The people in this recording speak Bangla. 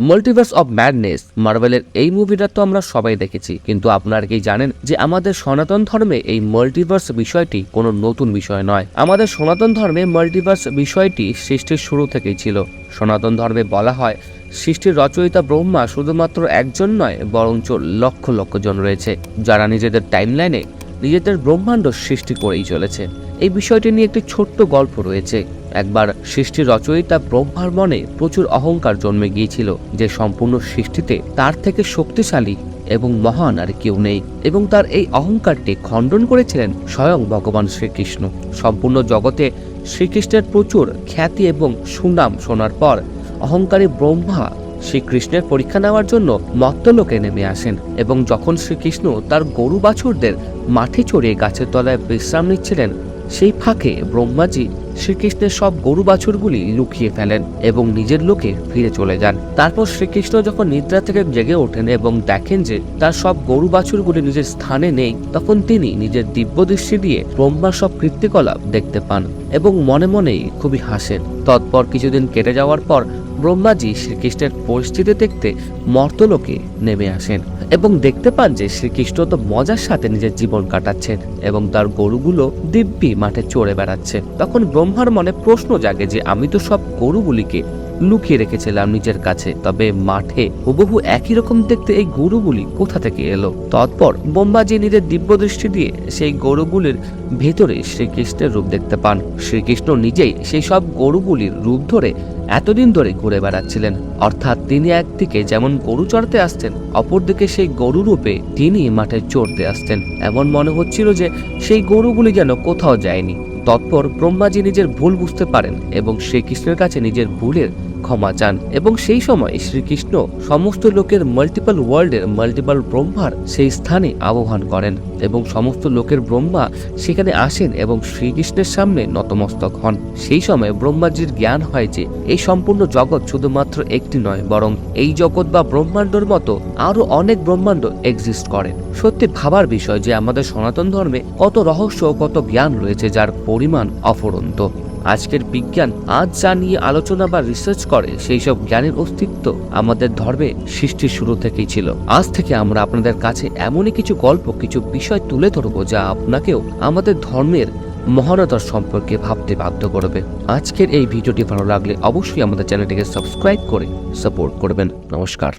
মাল্টিভার্স অফ ম্যাডনেস মার্ভেলের এই মুভিটা তো আমরা সবাই দেখেছি। কিন্তু আপনারা কি জানেন যে আমাদের সনাতন ধর্মে এই মাল্টিভার্স বিষয়টি কোনো নতুন বিষয় নয়? আমাদের সনাতন ধর্মে মাল্টিভার্স বিষয়টি সৃষ্টির শুরু থেকেই ছিল। সনাতন ধর্মে বলা হয়, সৃষ্টির রচয়িতা ব্রহ্মা শুধুমাত্র একজন নয়, বরঞ্চ লক্ষ লক্ষ জন রয়েছে, যারা নিজেদের টাইমলাইনে নিজেদের ব্রহ্মাণ্ড সৃষ্টি করেই চলেছে। এই বিষয়টি নিয়ে একটি ছোট্ট গল্প রয়েছে। একবার সৃষ্টির রচয়িতা ব্রহ্মার মনে প্রচুর অহংকার জন্মে গিয়েছিল যে সম্পূর্ণ সৃষ্টিতে তার থেকে শক্তিশালী এবং মহান আর কেউ নেই এবং তার এই অহংকারটি খণ্ডন করেছিলেন স্বয়ং ভগবান শ্রীকৃষ্ণ। সম্পূর্ণ জগতে শ্রীকৃষ্ণের প্রচুর খ্যাতি এবং সুনাম শোনার পর অহংকারী ব্রহ্মা শ্রীকৃষ্ণের পরীক্ষা নেওয়ার জন্য মত্তলোকে নেমে আসেন এবং যখন শ্রীকৃষ্ণ তার গরু বাছুরদের মাঠে চড়িয়ে গাছের তলায় বিশ্রাম নিচ্ছিলেন সেই ফাঁকে ব্রহ্মাজি শ্রীকৃষ্ণের সব গরু বাছুরগুলি লুকিয়ে ফেলেন এবং নিজের লোকে ফিরে চলে যান। তারপর শ্রীকৃষ্ণ যখন নিদ্রা থেকে জেগে ওঠেন এবং দেখেন যে তার সব গরু বাছুরগুলি নিজের স্থানে নেই, তখন তিনি নিজের দিব্য দৃষ্টি দিয়ে ব্রহ্মার সব কৃত্তিকলাপ দেখতে পান এবং মনে মনেই খুবই হাসেন। তৎপর কিছুদিন কেটে যাওয়ার পর ব্রহ্মাজি শ্রীকৃষ্ণের পরিস্থিতি দেখতে মর্তলোকে নেমে আসেন এবং দেখতে পান যে শ্রীকৃষ্ণ তো মজার সাথে নিজের জীবন কাটাচ্ছেন এবং তার গরুগুলো দিব্যি মাঠে চড়ে বেড়াচ্ছে। তখন ব্রহ্মার মনে প্রশ্ন জাগে যে, আমি তো সব গরুগুলিকে লুকিয়ে রেখেছিলাম নিজের কাছে, তবে মাঠে হুবহু একই রকম দেখতে এই গরুগুলি কোথা থেকে এলো? তৎপর ব্রহ্মাজি নিজের দিব্য দৃষ্টি দিয়ে সেই গরুগুলির ভেতরে শ্রীকৃষ্ণের রূপ দেখতে পান। শ্রীকৃষ্ণ নিজেই সেই সব গরুগুলির রূপ ধরে এতদিন ধরে ঘুরে বেড়াচ্ছিলেন। অর্থাৎ তিনি একদিকে যেমন গরু চড়তে আসতেন, অপরদিকে সেই গরু রূপে তিনি মাঠে চড়তে আসতেন। এমন মনে হচ্ছিল যে সেই গরুগুলি যেন কোথাও যায়নি। তৎপর ব্রহ্মাজি নিজের ভুল বুঝতে পারেন এবং শ্রীকৃষ্ণের কাছে নিজের ভুলের ক্ষমা চান এবং সেই সময় শ্রীকৃষ্ণ সমস্ত লোকের মাল্টিপল ওয়ার্ল্ডের মাল্টিপল ব্রহ্মার সেই স্থানে আহ্বান করেন এবং সমস্ত লোকের ব্রহ্মা সেখানে আসেন এবং শ্রীকৃষ্ণের সামনে নতমস্তক হন। সেই সময় ব্রহ্মাজির জ্ঞান হয় যে এই সম্পূর্ণ জগৎ শুধুমাত্র একটি নয়, বরং এই জগৎ বা ব্রহ্মাণ্ডর মতো আরও অনেক ব্রহ্মাণ্ড এক্সিস্ট করে। সত্যি ভাবার বিষয় যে আমাদের সনাতন ধর্মে কত রহস্য কত জ্ঞান রয়েছে যার পরিমাণ অফুরন্ত। আজকের বিজ্ঞান আজ যা নিয়ে আলোচনা বা রিসার্চ করে, সেই সব জ্ঞানের অস্তিত্ব আমাদের ধর্মে সৃষ্টির শুরু থেকেই ছিল। আজ থেকে আমরা আপনাদের কাছে এমনই কিছু গল্প, কিছু বিষয় তুলে ধরবো যা আপনাকেও আমাদের ধর্মের মহানতার সম্পর্কে ভাবতে বাধ্য করবে। আজকের এই ভিডিওটি ভালো লাগলে অবশ্যই আমাদের চ্যানেলটিকে সাবস্ক্রাইব করে সাপোর্ট করবেন। নমস্কার।